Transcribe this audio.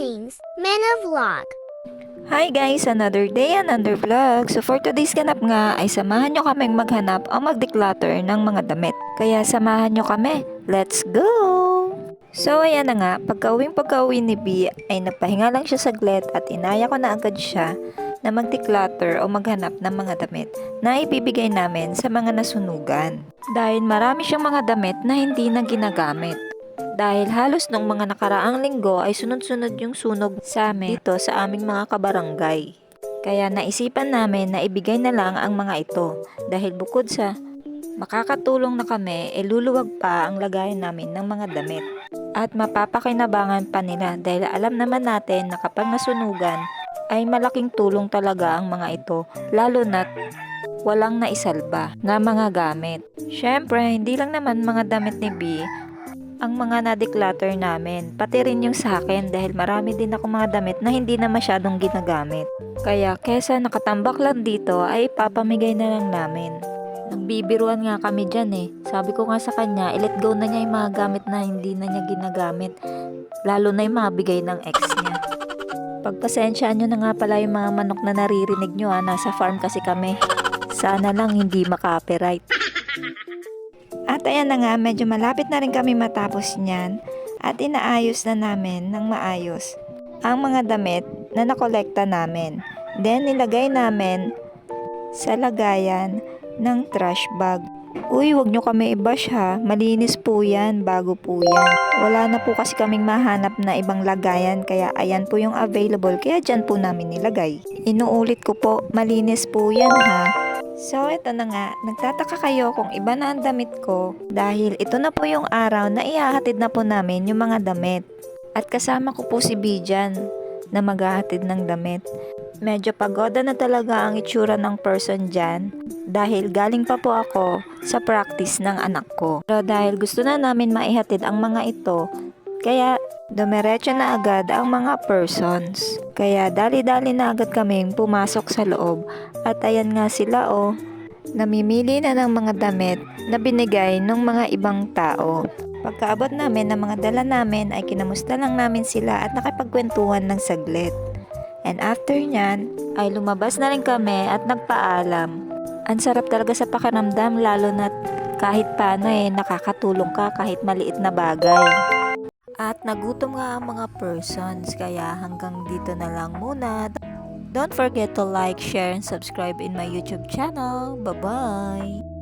Philippines, Mena Vlog. Hi guys! Another day, another vlog. So for today's ganap nga ay samahan nyo kaming maghanap o mag-declutter ng mga damit. Kaya samahan nyo kami. Let's go! So ayan na nga, pagka-uwing pagka-uwi ni B ay nagpahinga lang siya saglit at inaya ko na agad siya na mag-declutter o maghanap ng mga damit na ibibigay namin sa mga nasunugan. Dahil marami siyang mga damit na hindi na ginagamit. Dahil halos nung mga nakaraang linggo ay sunod-sunod yung sunog sa amin dito sa aming mga kabarangay. Kaya naisipan namin na ibigay na lang ang mga ito dahil bukod sa makakatulong na kami, e luluwag pa ang lagayan namin ng mga damit. At mapapakinabangan pa nila dahil alam naman natin na kapag nasunugan ay malaking tulong talaga ang mga ito lalo na't walang naisalba na mga gamit. Syempre, hindi lang naman mga damit ni B ang mga na-declutter namin, pati rin yung sa akin dahil marami din ako mga damit na hindi na masyadong ginagamit. Kaya kesa nakatambak lang dito ay papamigay na lang namin. Nagbibiruan nga kami dyan eh. Sabi ko nga sa kanya, i-let go na niya yung mga gamit na hindi na niya ginagamit. Lalo na yung mga bigay ng ex niya. Pagpasensyaan nyo na nga pala yung mga manok na naririnig nyo ha. Nasa farm kasi kami. Sana lang hindi maka-copyright. At ayan na nga, medyo malapit na rin kami matapos niyan at inaayos na namin ng maayos ang mga damit na nakolekta namin. Then nilagay namin sa lagayan ng trash bag. Uy, wag nyo kami i-bash ha. Malinis po yan, bago po yan. Wala na po kasi kaming mahanap na ibang lagayan kaya ayan po yung available kaya dyan po namin nilagay. Inuulit ko po, malinis po yan ha. So, ito na nga. Nagtataka kayo kung iba na ang damit ko dahil ito na po yung araw na ihahatid na po namin yung mga damit. At kasama ko po si Bijan na maghahatid ng damit. Medyo pagoda na talaga ang itsura ng person dyan dahil galing pa po ako sa practice ng anak ko. Pero dahil gusto na namin maihatid ang mga ito, kaya dumiretso na agad ang mga persons. Kaya dali-dali na agad kaming pumasok sa loob at ayan nga sila oh, namimili na ng mga damit na binigay ng mga ibang tao. Pagkaabot namin ng mga dala namin ay kinamusta lang namin sila at nakipagkwentuhan ng saglit. And after nyan ay lumabas na rin kami at nagpaalam. Ang sarap talaga sa pakiramdam lalo na kahit paano eh nakakatulong ka kahit maliit na bagay. At nagutom nga ang mga persons kaya hanggang dito na lang muna. Don't forget to like, share, and subscribe in my YouTube channel. Bye-bye!